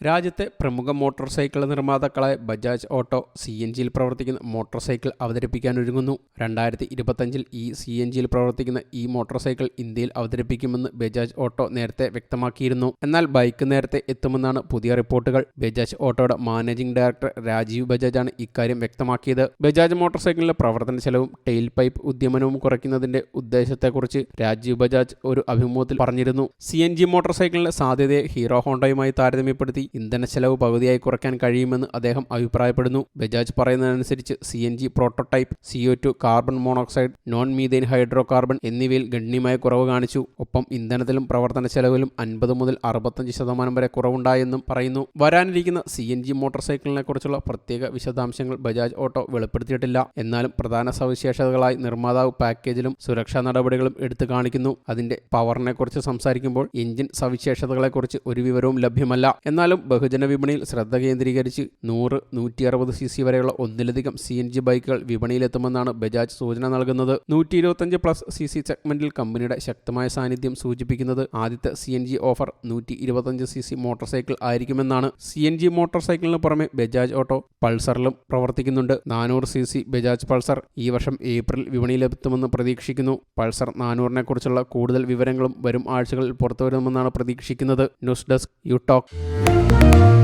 രാജ്യത്തെ പ്രമുഖ motor cycle നിർമ്മാതാക്കളായ ബജാജ് ഓട്ടോ സി എൻ ജിയിൽ പ്രവർത്തിക്കുന്ന മോട്ടോർ സൈക്കിൾ അവതരിപ്പിക്കാനൊരുങ്ങുന്നു രണ്ടായിരത്തി ഇരുപത്തഞ്ചിൽ ഈ സി എൻ ജിയിൽ പ്രവർത്തിക്കുന്ന ഈ മോട്ടോർ സൈക്കിൾ ഇന്ത്യയിൽ അവതരിപ്പിക്കുമെന്ന് ബജാജ് ഓട്ടോ നേരത്തെ വ്യക്തമാക്കിയിരുന്നു. എന്നാൽ ബൈക്ക് നേരത്തെ എത്തുമെന്നാണ് പുതിയ റിപ്പോർട്ടുകൾ. ബജാജ് ഓട്ടോയുടെ മാനേജിംഗ് ഡയറക്ടർ രാജീവ് ബജാജാണ് ഇക്കാര്യം വ്യക്തമാക്കിയത്. ബജാജ് മോട്ടോർ സൈക്കിളിന്റെ പ്രവർത്തന ചെലവും ടെയിൽ പൈപ്പ് ഉദ്യമനവും കുറയ്ക്കുന്നതിന്റെ ഉദ്ദേശത്തെക്കുറിച്ച് രാജീവ് ബജാജ് ഒരു അഭിമുഖത്തിൽ പറഞ്ഞിരുന്നു. സി എൻ ജി മോട്ടോർ സൈക്കിളിന്റെ സാധ്യതയെ ഹീറോ ഹോണ്ടയുമായി താരതമ്യപ്പെടുത്തി ഇന്ധന ചെലവ് പകുതിയായി കുറയ്ക്കാൻ കഴിയുമെന്ന് അദ്ദേഹം അഭിപ്രായപ്പെടുന്നു. ബജാജ് പറയുന്നതനുസരിച്ച് C N G prototype CO two carbon monoxide non methane hydrocarbon എന്നിവയിൽ ഗണ്യമായ കുറവ് കാണിച്ചു. ഒപ്പം ഇന്ധനത്തിലും പ്രവർത്തന ചെലവിലും അൻപത് മുതൽ അറുപത്തഞ്ച് ശതമാനം വരെ കുറവുണ്ടായെന്നും പറയുന്നു. വരാനിരിക്കുന്ന സി എൻ ജി മോട്ടോർ സൈക്കിളിനെ കുറിച്ചുള്ള പ്രത്യേക വിശദാംശങ്ങൾ ബജാജ് ഓട്ടോ വെളിപ്പെടുത്തിയിട്ടില്ല. എന്നാലും പ്രധാന സവിശേഷതകളായി നിർമ്മാതാവ് പാക്കേജിലും സുരക്ഷാ നടപടികളും എടുത്തു കാണിക്കുന്നു. അതിന്റെ പവറിനെ കുറിച്ച് സംസാരിക്കുമ്പോൾ എഞ്ചിൻ സവിശേഷതകളെക്കുറിച്ച് ഒരു വിവരവും ലഭ്യമല്ല. എന്നാലും ബഹുജന വിപണിയിൽ ശ്രദ്ധ കേന്ദ്രീകരിച്ച് നൂറ് നൂറ്റി അറുപത് സി സി വരെയുള്ള ഒന്നിലധികം സി എൻ ജി ബൈക്കുകൾ വിപണിയിലെത്തുമെന്നാണ് ബജാജ് സൂചന നൽകുന്നത്. നൂറ്റി ഇരുപത്തഞ്ച് പ്ലസ് സി സി സെഗ്മെന്റിൽ കമ്പനിയുടെ ശക്തമായ സാന്നിധ്യം സൂചിപ്പിക്കുന്നത് ആദ്യത്തെ സി എൻ ജി ഓഫർ നൂറ്റി ഇരുപത്തഞ്ച് സി സി മോട്ടോർ സൈക്കിൾ ആയിരിക്കുമെന്നാണ്. സി എൻ ജി മോട്ടോർ സൈക്കിളിന് പുറമെ ബജാജ് ഓട്ടോ പൾസറിലും പ്രവർത്തിക്കുന്നുണ്ട്. നാനൂറ് സി സി ബജാജ് പൾസർ ഈ വർഷം ഏപ്രിൽ വിപണിയിലെത്തുമെന്ന് പ്രതീക്ഷിക്കുന്നു. പൾസർ നാനൂറിനെ കുറിച്ചുള്ള കൂടുതൽ വിവരങ്ങളും വരും ആഴ്ചകളിൽ പുറത്തുവരുമെന്നാണ് പ്രതീക്ഷിക്കുന്നത്. News desk you talk. you